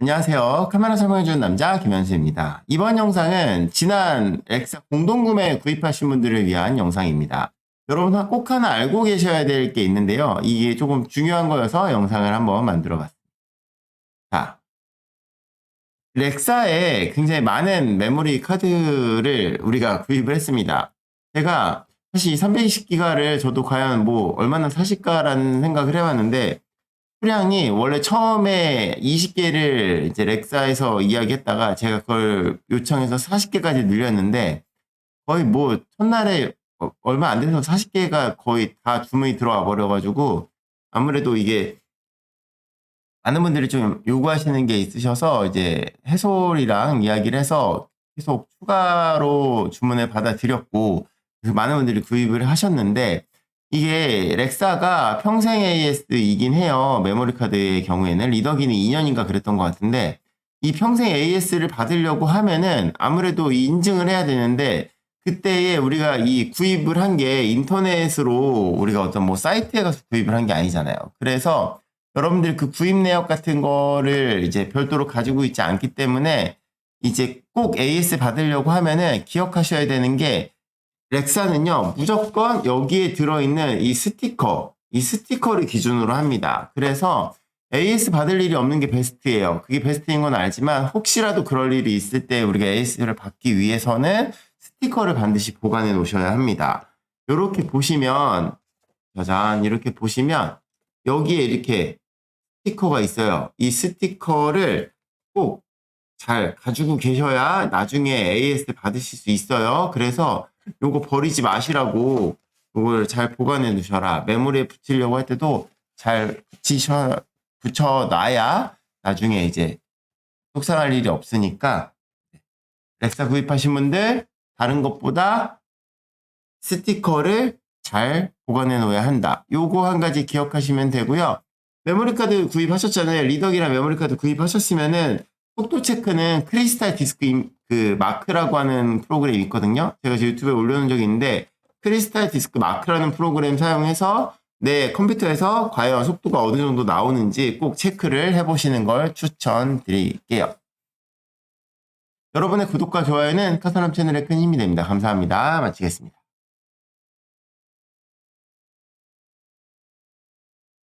안녕하세요. 카메라 설명해주는 남자 김현수입니다. 이번 영상은 지난 엑사 공동구매 구입하신 분들을 위한 영상입니다. 여러분 꼭 하나 알고 계셔야 될 게 있는데요. 이게 조금 중요한 거여서 영상을 한번 만들어 봤습니다. 자, 렉사에 굉장히 많은 메모리 카드를 우리가 구입을 했습니다. 제가 사실 320기가를 저도 과연 뭐 얼마나 사실까라는 생각을 해봤는데 수량이 원래 처음에 20개를 이제 렉사에서 이야기했다가 제가 그걸 요청해서 40개까지 늘렸는데 거의 뭐 첫날에 어- 얼마 안 돼서 40개가 거의 다 주문이 들어와 버려가지고 아무래도 이게 많은 분들이 좀 요구하시는 게 있으셔서 이제 해솔이랑 이야기를 해서 계속 추가로 주문을 받아들였고 많은 분들이 구입을 하셨는데 이게 렉사가 평생 AS이긴 해요. 메모리 카드의 경우에는 리더기는 2년인가 그랬던 것 같은데 이 평생 AS를 받으려고 하면은 아무래도 이 인증을 해야 되는데 그때에 우리가 이 구입을 한 게 인터넷으로 우리가 어떤 뭐 사이트에 가서 구입을 한 게 아니잖아요. 그래서 여러분들 그 구입 내역 같은 거를 이제 별도로 가지고 있지 않기 때문에 이제 꼭 AS 받으려고 하면은 기억하셔야 되는 게 렉사는요, 무조건 여기에 들어있는 이 스티커, 이 스티커를 기준으로 합니다. 그래서 AS 받을 일이 없는 게 베스트예요. 그게 베스트인 건 알지만 혹시라도 그럴 일이 있을 때 우리가 AS를 받기 위해서는 스티커를 반드시 보관해 놓으셔야 합니다. 이렇게 보시면, 짜잔, 이렇게 보시면 여기에 이렇게 스티커가 있어요. 이 스티커를 꼭 잘 가지고 계셔야 나중에 AS 받으실 수 있어요. 그래서 요거 버리지 마시라고 요걸 잘 보관해 두셔라. 메모리에 붙이려고 할 때도 잘 붙이셔, 붙여놔야 나중에 이제 속상할 일이 없으니까 렉사 구입하신 분들 다른 것보다 스티커를 잘 보관해 놓아야 한다. 요거 한 가지 기억하시면 되고요. 메모리 카드 구입하셨잖아요. 리더기랑 메모리 카드 구입하셨으면은 속도 체크는 크리스탈 디스크 임- 그 마크라고 하는 프로그램이 있거든요. 제가 제 유튜브에 올려놓은 적이 있는데 크리스탈 디스크 마크라는 프로그램 사용해서 내 컴퓨터에서 과연 속도가 어느 정도 나오는지 꼭 체크를 해보시는 걸 추천드릴게요. 여러분의 구독과 좋아요는 카사람 채널에 큰 힘이 됩니다. 감사합니다. 마치겠습니다.